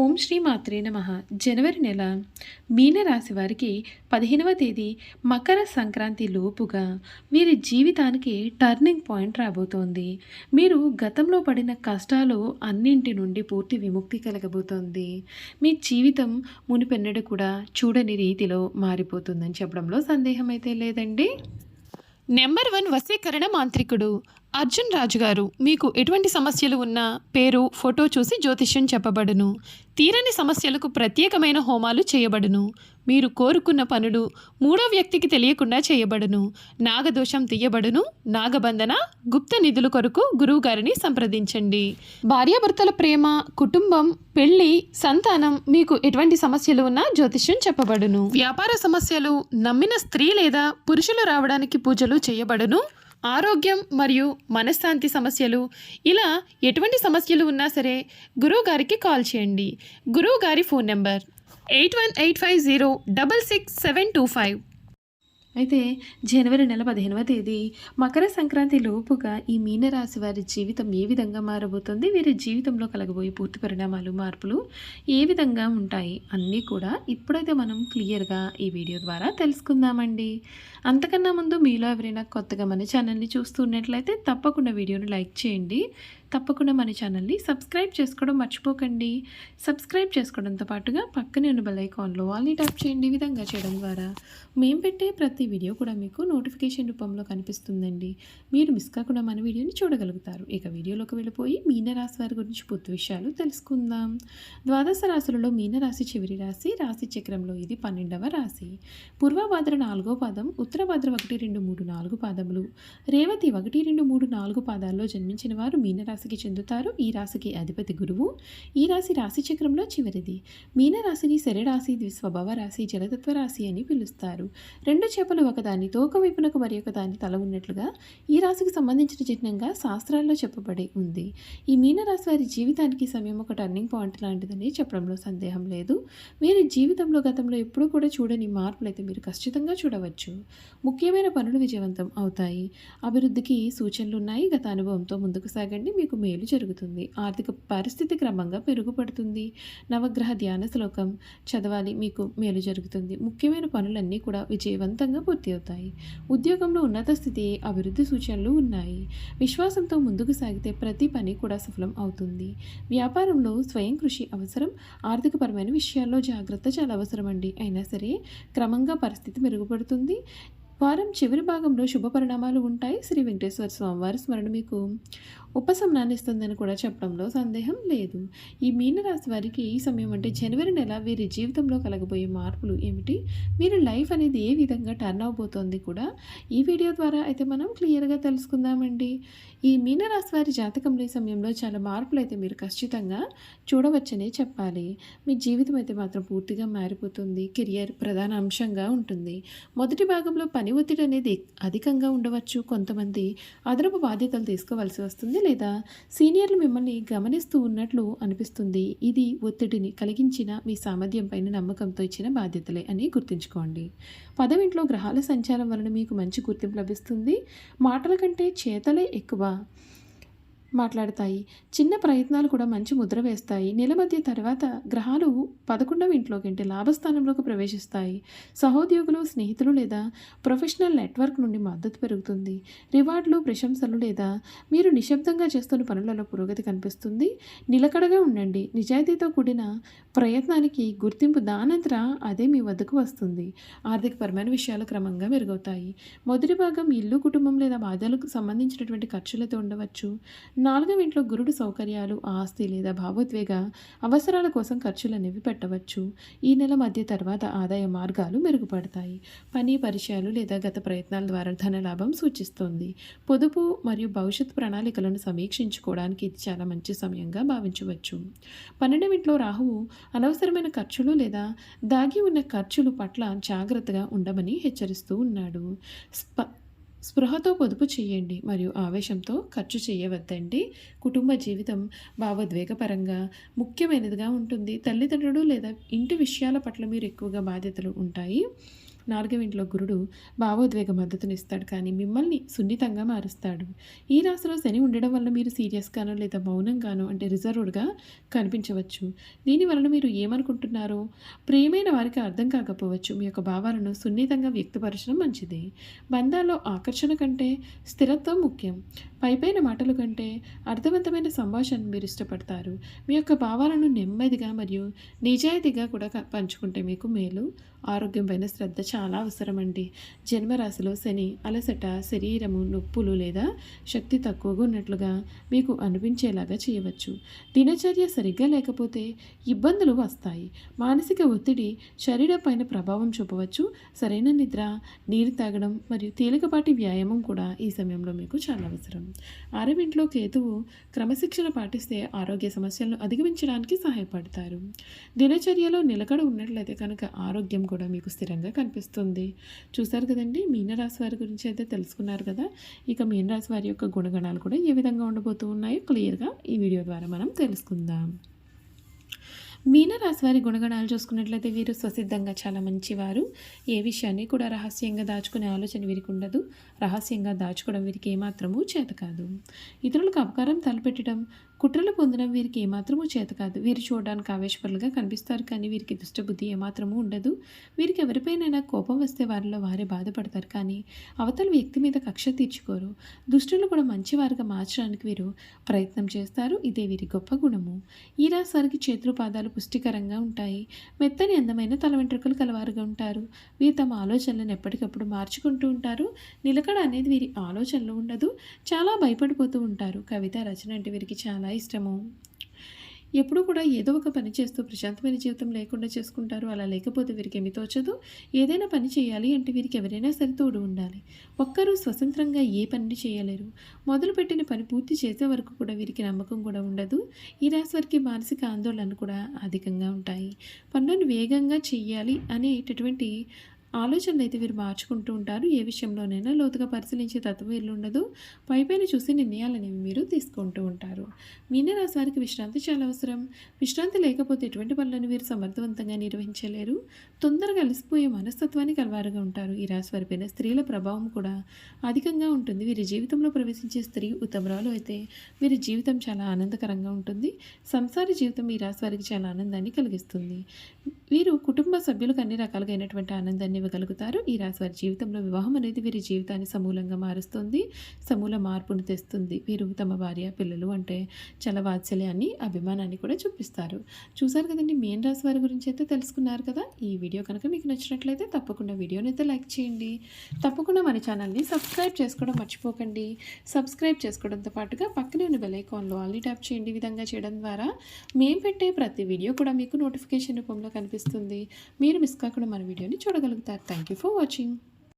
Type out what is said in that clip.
ఓం శ్రీ మాత్రే నమ. జనవరి నెల మీనరాశి వారికి పదిహేనవ తేదీ మకర సంక్రాంతి లోపుగా వీరి జీవితానికి టర్నింగ్ పాయింట్ రాబోతోంది. మీరు గతంలో పడిన కష్టాలు అన్నింటి నుండి పూర్తి విముక్తి కలగబోతోంది. మీ జీవితం మునిపెన్నడు కూడా చూడని రీతిలో మారిపోతుందని చెప్పడంలో సందేహం అయితే లేదండి. నెంబర్ వన్ వశీకరణ మాంత్రికుడు. అర్జున్ రాజు గారు మీకు ఎటువంటి సమస్యలు ఉన్నా పేరు ఫోటో చూసి జ్యోతిష్యం చెప్పబడును. తీరని సమస్యలకు ప్రత్యేకమైన హోమాలు చేయబడును. మీరు కోరుకున్న పనులు మూడో వ్యక్తికి తెలియకుండా చేయబడును. నాగదోషం తీయబడును. నాగబంధన గుప్త నిధుల కొరకు గురువుగారిని సంప్రదించండి. భార్యాభర్తల ప్రేమ కుటుంబం పెళ్ళి సంతానం మీకు ఎటువంటి సమస్యలు ఉన్నా జ్యోతిష్యం చెప్పబడును. వ్యాపార సమస్యలు నమ్మిన స్త్రీ లేదా పురుషులు రావడానికి పూజలు చేయబడును. ఆరోగ్యం మరియు మనశ్శాంతి సమస్యలు. ఇలా ఎటువంటి సమస్యలు ఉన్నా సరే గురువు గారికి కాల్ చేయండి. గురువు గారి phone number eight one eight five zero double six seven two five. అయితే జనవరి నెల పదిహేనవ తేదీ మకర సంక్రాంతి లోపుగా ఈ మీనరాశి వారి జీవితం ఏ విధంగా మారబోతుంది? వీరి జీవితంలో కలగబోయే పూర్తి పరిణామాలు మార్పులు ఏ విధంగా ఉంటాయి? అన్నీ కూడా ఇప్పుడైతే మనం క్లియర్గా ఈ వీడియో ద్వారా తెలుసుకుందామండి. అంతకన్నా ముందు మీలో ఎవరైనా కొత్తగా మన ఛానల్ని చూస్తున్నట్లయితే తప్పకుండా వీడియోను లైక్ చేయండి. తప్పకుండా మన ఛానల్ని సబ్స్క్రైబ్ చేసుకోవడం మర్చిపోకండి. సబ్స్క్రైబ్ చేసుకోవడంతో పాటుగా పక్కనే ఉన్న బెల్ ఐకాన్లో ఆల్ని ట్యాప్ చేయండి ఈ విధంగా చేయడం ద్వారా. మేము పెట్టే ప్రతి వీడియో కూడా మీకు నోటిఫికేషన్ రూపంలో కనిపిస్తుందండి. మీరు మిస్ కాకుండా మన వీడియోని చూడగలుగుతారు. ఇక వీడియోలోకి వెళ్ళిపోయి మీనరాశి వారి గురించి పూర్తి విషయాలు తెలుసుకుందాం. ద్వాదశ రాశులలో మీనరాశి చివరి రాశి రాశి చక్రంలో ఇది పన్నెండవ రాశి. పూర్వభాద్ర నాలుగో పాదం ఉత్తరభాద్ర ఒకటి రెండు మూడు నాలుగు పాదములు. రేవతి ఒకటి రెండు మూడు నాలుగు పాదాల్లో జన్మించిన వారు రాశికి చెందుతారు. ఈ రాశికి అధిపతి గురువు. ఈ రాశి రాశి చక్రంలో చివరిది. మీనరాశిని శరరాశి ద్విస్వభావ రాశి జలతత్వ రాశి అని పిలుస్తారు. రెండు చేపలు ఒకదాని తోక వైపునకు మరి ఒకదాని తల ఉన్నట్లుగా ఈ రాశికి సంబంధించిన చిహ్నంగా శాస్త్రాల్లో చెప్పబడి ఉంది. ఈ మీనరాశి వారి జీవితానికి సమయం ఒక టర్నింగ్ పాయింట్ లాంటిదని చెప్పడంలో సందేహం లేదు. వీరి జీవితంలో గతంలో ఎప్పుడూ కూడా చూడని మార్పులు అయితే మీరు ఖచ్చితంగా చూడవచ్చు. ముఖ్యమైన పనులు విజయవంతం అవుతాయి. అభివృద్ధికి సూచనలు ఉన్నాయి. గత అనుభవంతో ముందుకు సాగండి. మీ మీకు మేలు జరుగుతుంది. ఆర్థిక పరిస్థితి క్రమంగా మెరుగుపడుతుంది. నవగ్రహ ధ్యాన శ్లోకం చదవాలి మీకు మేలు జరుగుతుంది. ముఖ్యమైన పనులన్నీ కూడా విజయవంతంగా పూర్తి అవుతాయి. ఉద్యోగంలో ఉన్నత స్థితి అభివృద్ధి సూచనలు ఉన్నాయి. విశ్వాసంతో ముందుకు సాగితే ప్రతి పని కూడా సఫలం అవుతుంది. వ్యాపారంలో స్వయం కృషి అవసరం. ఆర్థికపరమైన విషయాల్లో జాగ్రత్త చాలా అవసరం అండి అయినా సరే క్రమంగా పరిస్థితి మెరుగుపడుతుంది. వారం చివరి భాగంలో శుభ పరిణామాలు ఉంటాయి. శ్రీ వెంకటేశ్వర స్వామివారి స్మరణ మీకు ఉపశమనాన్ని ఇస్తుందని కూడా చెప్పడంలో సందేహం లేదు. ఈ మీనరాశి వారికి ఈ సమయం అంటే జనవరి నెల వీరి జీవితంలో కలగబోయే మార్పులు ఏమిటి? మీరు లైఫ్ అనేది ఏ విధంగా టర్న్ అవబోతోంది కూడా ఈ వీడియో ద్వారా అయితే మనం క్లియర్గా తెలుసుకుందామండి. ఈ మీనరాశి వారి జాతకంలో ఈ సమయంలో చాలా మార్పులు అయితే మీరు ఖచ్చితంగా చూడవచ్చనే చెప్పాలి. మీ జీవితం అయితే మాత్రం పూర్తిగా మారిపోతుంది. కెరియర్ ప్రధాన అంశంగా ఉంటుంది. మొదటి భాగంలో పని పని ఒత్తిడి అనేది అధికంగా ఉండవచ్చు. కొంతమంది అదనపు బాధ్యతలు తీసుకోవాల్సి వస్తుంది లేదా సీనియర్లు మిమ్మల్ని గమనిస్తూ ఉన్నట్లు అనిపిస్తుంది. ఇది ఒత్తిడిని కలిగించిన మీ సామర్థ్యం పైన నమ్మకంతో ఇచ్చిన బాధ్యతలే అని గుర్తుంచుకోండి. పదవింట్లో గ్రహాల సంచారం వలన మీకు మంచి గుర్తింపు లభిస్తుంది. మాటల కంటే చేతలే ఎక్కువ. మాట్లాడతాయి. చిన్న ప్రయత్నాలు కూడా మంచి ముద్ర వేస్తాయి. నెల మధ్య తర్వాత గ్రహాలు పదకొండవ ఇంట్లోకి అంటే లాభస్థానంలోకి ప్రవేశిస్తాయి. సహోద్యోగులు స్నేహితులు లేదా ప్రొఫెషనల్ నెట్వర్క్ నుండి మద్దతు పెరుగుతుంది. రివార్డులు ప్రశంసలు లేదా మీరు నిశ్శబ్దంగా చేస్తున్న పనులలో పురోగతి కనిపిస్తుంది. నిలకడగా ఉండండి. నిజాయితీతో కూడిన ప్రయత్నానికి గుర్తింపు దానంతరా అదే మీ వద్దకు వస్తుంది. ఆర్థికపరమైన విషయాలు క్రమంగా మెరుగవుతాయి. మొదటి భాగం ఇల్లు కుటుంబం లేదా బాధలకు సంబంధించినటువంటి ఖర్చులతో ఉండవచ్చు. నాలుగవ ఇంట్లో గురుడు సౌకర్యాలు ఆస్తి లేదా భావోద్వేగ అవసరాల కోసం ఖర్చులనేవి పెట్టవచ్చు ఈ నెల మధ్య తర్వాత ఆదాయ మార్గాలు మెరుగుపడతాయి. పని పరిచయాలు లేదా గత ప్రయత్నాల ద్వారా ధనలాభం సూచిస్తుంది. పొదుపు మరియు భవిష్యత్ ప్రణాళికలను సమీక్షించుకోవడానికి ఇది చాలా మంచి సమయంగా భావించవచ్చు. పన్నెండవ ఇంట్లో రాహువు అనవసరమైన ఖర్చులు లేదా దాగి ఉన్న ఖర్చులు పట్ల జాగ్రత్తగా ఉండమని హెచ్చరిస్తూ ఉన్నాడు. స్ప స్పృహతో పొదుపు చేయండి మరియు ఆవేశంతో ఖర్చు చేయవద్దండి. కుటుంబ జీవితం భావోద్వేగపరంగా ముఖ్యమైనదిగా ఉంటుంది. తల్లిదండ్రులు లేదా ఇంటి విషయాల పట్ల మీరు ఎక్కువగా బాధ్యతలు ఉంటాయి. నాలుగవ ఇంట్లో గురుడు భావోద్వేగ మద్దతునిస్తాడు కానీ మిమ్మల్ని సున్నితంగా మారుస్తాడు. ఈ రాశిలో శని ఉండడం వల్ల మీరు సీరియస్గానో లేదా మౌనంగానో అంటే రిజర్వ్డ్గా కనిపించవచ్చు. దీనివలన మీరు ఏమనుకుంటున్నారో? ప్రియమైన వారికి అర్థం కాకపోవచ్చు. మీ యొక్క భావాలను సున్నితంగా వ్యక్తపరచడం మంచిది. బంధాల్లో ఆకర్షణ కంటే స్థిరత్వం ముఖ్యం. పైపైన మాటలు కంటే అర్థవంతమైన సంభాషణ మీరు ఇష్టపడతారు. మీ యొక్క భావాలను నెమ్మదిగా మరియు నిజాయితీగా కూడా పంచుకుంటే మీకు మేలు. ఆరోగ్యం పైన శ్రద్ధ చాలా అవసరమండి. జన్మరాశిలో శని అలసట శరీరము నొప్పులు లేదా శక్తి తక్కువగా ఉన్నట్లుగా మీకు అనిపించేలాగా చేయవచ్చు. దినచర్య సరిగ్గా లేకపోతే ఇబ్బందులు వస్తాయి. మానసిక ఒత్తిడి శరీరం పైన ప్రభావం చూపవచ్చు. సరైన నిద్ర నీరు తాగడం మరియు తేలికపాటి వ్యాయామం కూడా ఈ సమయంలో మీకు చాలా అవసరం. ఆరవింట్లో కేతువు క్రమశిక్షణ పాటిస్తే ఆరోగ్య సమస్యలను అధిగమించడానికి సహాయపడతారు. దినచర్యలో నిలకడ ఉన్నట్లయితే కనుక ఆరోగ్యం కూడా మీకు స్థిరంగా కనిపిస్తుంది. చూసారు కదండి మీనరాశి వారి గురించి అయితే తెలుసుకున్నారు కదా. ఇక మీనరాశి వారి యొక్క గుణగణాలు కూడా ఏ విధంగా ఉండబోతూ ఉన్నాయో క్లియర్గా ఈ వీడియో ద్వారా మనం తెలుసుకుందాం. మీనరాశి వారి గుణగణాలు చూసుకున్నట్లయితే వీరు స్వసిద్ధంగా చాలా మంచివారు. ఏ విషయాన్ని కూడా రహస్యంగా దాచుకునే ఆలోచన వీరికి ఉండదు. రహస్యంగా దాచుకోవడం వీరికి ఏమాత్రమూ చేత కాదు. ఇతరులకు అపకారం తలపెట్టడం కుట్రలు పొందడం వీరికి ఏమాత్రమూ చేత కాదు. వీరు చూడడానికి ఆవేశపరులుగా కనిపిస్తారు కానీ వీరికి దుష్టబుద్ధి ఏమాత్రమూ ఉండదు. వీరికి ఎవరిపైనైనా కోపం వస్తే వారిలో వారే బాధపడతారు కానీ అవతల వ్యక్తి మీద కక్ష తీర్చుకోరు. దుష్టులు కూడా మంచివారుగా మార్చడానికి వీరు ప్రయత్నం చేస్తారు. ఇదే వీరి గొప్ప గుణము. ఈ రాశి చేతులు పాదాలు పుష్టికరంగా ఉంటాయి. మెత్తని అందమైన తల వెంట్రుకలు కలవారుగా ఉంటారు. వీరు తమ ఆలోచనలను ఎప్పటికప్పుడు మార్చుకుంటూ ఉంటారు. నిలకడ అనేది వీరి ఆలోచనలు ఉండదు. చాలా భయపడిపోతూ ఉంటారు. కవిత రచన అంటే వీరికి చాలా ఇష్టము. ఎప్పుడూ కూడా ఏదో ఒక పని చేస్తూ ప్రశాంతమైన జీవితం లేకుండా చేసుకుంటారు. అలా లేకపోతే వీరికి ఏమి తోచదు. ఏదైనా పని చేయాలి అంటే వీరికి ఎవరైనా సరే తోడు ఉండాలి. ఒక్కరూ స్వతంత్రంగా ఏ పనిని చేయలేరు. మొదలుపెట్టిన పని పూర్తి చేసే వరకు కూడా వీరికి నమ్మకం కూడా ఉండదు. ఈ రాశి వారికి మానసిక ఆందోళన కూడా అధికంగా ఉంటాయి. పనులను వేగంగా చేయాలి అనేటటువంటి ఆలోచనలు అయితే వీరు మార్చుకుంటూ ఉంటారు. ఏ విషయంలోనైనా లోతుగా పరిశీలించే తత్వం వీళ్ళు ఉండదు. పైపైన చూసి నిర్ణయాలనేవి మీరు తీసుకుంటూ ఉంటారు. మీనరాశి వారికి విశ్రాంతి చాలా అవసరం. విశ్రాంతి లేకపోతే ఎటువంటి పనులను వీరు సమర్థవంతంగా నిర్వహించలేరు. తొందరగా అలసిపోయే మనస్తత్వానికి అలవారుగా ఉంటారు. ఈ రాశి వారిపైన స్త్రీల ప్రభావం కూడా అధికంగా ఉంటుంది. వీరి జీవితంలో ప్రవేశించే స్త్రీ ఉత్తమరాలు అయితే వీరి జీవితం చాలా ఆనందకరంగా ఉంటుంది. సంసార జీవితం ఈ రాశి వారికి చాలా ఆనందాన్ని కలిగిస్తుంది. వీరు కుటుంబ సభ్యులకు అన్ని రకాలుగా అయినటువంటి ఆనందాన్ని ఇవ్వగలుగుతారు ఈ రాశి వారి జీవితంలో వివాహం అనేది వీరి జీవితాన్ని సమూలంగా మారుస్తుంది. సమూల మార్పును తెస్తుంది. వీరు తమ భార్య పిల్లలు అంటే చాలా వాత్సల్యాన్ని అభిమానాన్ని కూడా చూపిస్తారు. చూసారు కదండి మెయిన్ రాశి వారి గురించి అయితే తెలుసుకున్నారు కదా? ఈ వీడియో కనుక మీకు నచ్చినట్లయితే తప్పకుండా వీడియోని అయితే లైక్ చేయండి. తప్పకుండా మన ఛానల్ని సబ్స్క్రైబ్ చేసుకోవడం మర్చిపోకండి. సబ్స్క్రైబ్ చేసుకోవడంతో పాటుగా పక్కనే ఉన్న బెల్ ఐకాన్లో ఆల్ని ట్యాప్ చేయండి. ఈ విధంగా చేయడం ద్వారా మేము పెట్టే ప్రతి వీడియో కూడా మీకు నోటిఫికేషన్ రూపంలో కనిపిస్తుంది. మీరు మిస్ కాకుండా మన వీడియోని చూడగలుగుతారు. that. Thank you for watching.